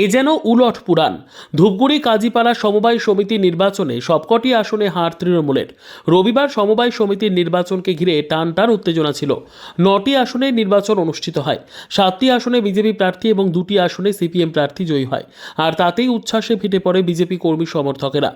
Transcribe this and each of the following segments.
এ যেন উলট পুরাণ। ধূপগুড়ি কাজীপাড়া সমবায় সমিতি নির্বাচনে সবকটি আসনে হার তৃণমূলের। রবিবার সমবায় সমিতির নির্বাচনকে ঘিরে টান টান উত্তেজনা ছিল। নটি আসনে নির্বাচন অনুষ্ঠিত হয়। সাতটি আসনে বিজেপি প্রার্থী এবং দুটি আসনে সিপিএম প্রার্থী জয়ী হয়। আর তাতেই উচ্ছ্বাসে ফিটে পড়ে বিজেপি কর্মী সমর্থকেরা।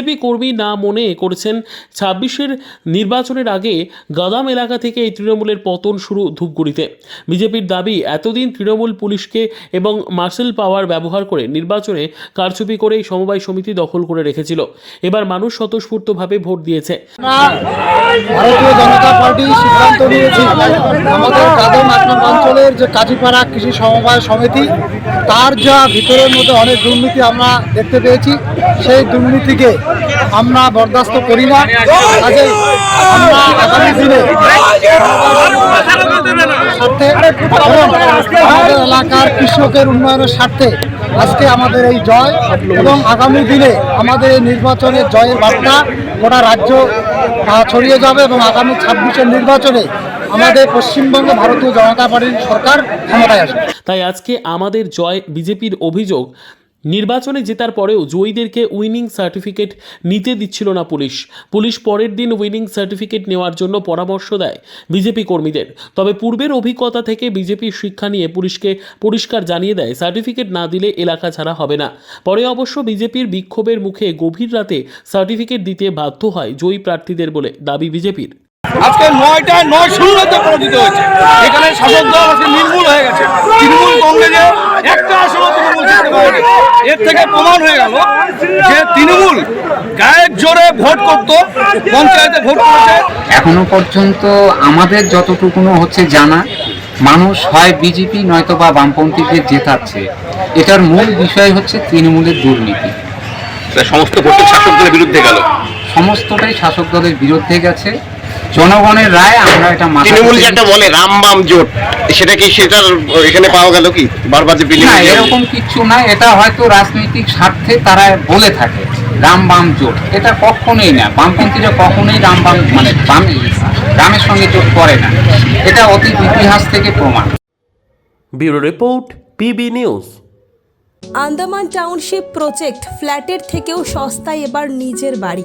বিজেপি কর্মী না মনে করেছেন ছাব্বিশের নির্বাচনের আগে গাদাম এলাকা থেকে এই তৃণমূলের পতন শুরু ধূপগুড়িতে। বিজেপির দাবি, এতদিন তৃণমূল পুলিশকে এবং মার্শাল পাওয়ার ব্যবহার করে নির্বাচনে কারচুপি করে এই সমবায় সমিতি দখল করে রেখেছিল। এবার মানুষ স্বতঃস্ফূর্তভাবে ভোট দিয়েছে। ভারতীয় জনতা পার্টি সিদ্ধান্ত নিয়েছি, আমাদের কাদম এক অঞ্চলের যে কাজীপাড়া কৃষি সমবায় সমিতি, তার যা ভিতরের মধ্যে অনেক দুর্নীতি আমরা দেখতে পেয়েছি, সেই দুর্নীতিকে আমরা বরদাস্ত করি না। আগামী দিনে এলাকার কৃষকের উন্নয়নের স্বার্থে আজকে আমাদের এই জয় এবং আগামী দিনে আমাদের এই নির্বাচনের জয়ের বার্তা গোটা রাজ্য ছড়িয়ে যাবে এবং আগামী ছাব্বিশের নির্বাচনে আমাদের পশ্চিমবঙ্গ ভারতীয় জনতা পার্টির সরকার ক্ষমতায় আসবে। তাই আজকে আমাদের জয় বিজেপির অভিযোগ নির্বাচনে জেতার পরেও জয়ীদেরকে উইনিং সার্টিফিকেট নিতে দিচ্ছিল না পুলিশ। পুলিশ পরের দিন উইনিং সার্টিফিকেট নেওয়ার জন্য পরামর্শ দেয় বিজেপি কর্মীদের। তবে পূর্বের অভিজ্ঞতা থেকে বিজেপি শিক্ষা নিয়ে পুলিশকে পরিষ্কার জানিয়ে দেয়, সার্টিফিকেট না দিলে এলাকা ছাড়া হবে না। পরে অবশ্য বিজেপির বিক্ষোভের মুখে গভীর রাতে সার্টিফিকেট দিতে বাধ্য হয় জয়ী প্রার্থীদের বলে দাবি বিজেপির। আজকে নয়টায় নয় শূন্যতে পরাজিত হয়েছে। এখানে শাসক দল আজকে নির্মূল হয়ে গেছে। তৃণমূল কংগ্রেসে একটা আসনও তৃণমূল জিততে পারেনি। এর থেকে প্রমাণ হয়ে গেল যে তৃণমূল গায়ের জোরে ভোট করতো পঞ্চায়েতে ভোট করেছে। এখনও পর্যন্ত আমাদের যতটুকুনো হচ্ছে জানা মানুষ হয় বিজেপি নয়তো বা বামপন্থীকে জেতাচ্ছে। এটার মূল বিষয় হচ্ছে তৃণমূলের দুর্নীতি। সমস্ত ভোটের শাসক দলের বিরুদ্ধে গেল। সমস্তটাই শাসক দলের বিরুদ্ধে গেছে। জনগণের রায় আমরা এটা তৃণমূল যেটা বলে রামবাম জোট সেটা কি সেটার এখানে পাওয়া গেল কি? বারবার যে বিলি না এরকম কিছু না এটা হয়তো রাজনৈতিক স্বার্থে তারা বলে থাকে রাম বাম জোট। এটা কখনোই না বামপন্থীরা কখনোই রাম বাম মানে বাম রামের সঙ্গে জোট করে না। এটা অতীত ইতিহাস থেকে প্রমাণ। Bureau report PB news. Andaman township project ফ্ল্যাটের থেকেও সস্তায় এবার নিজের বাড়ি।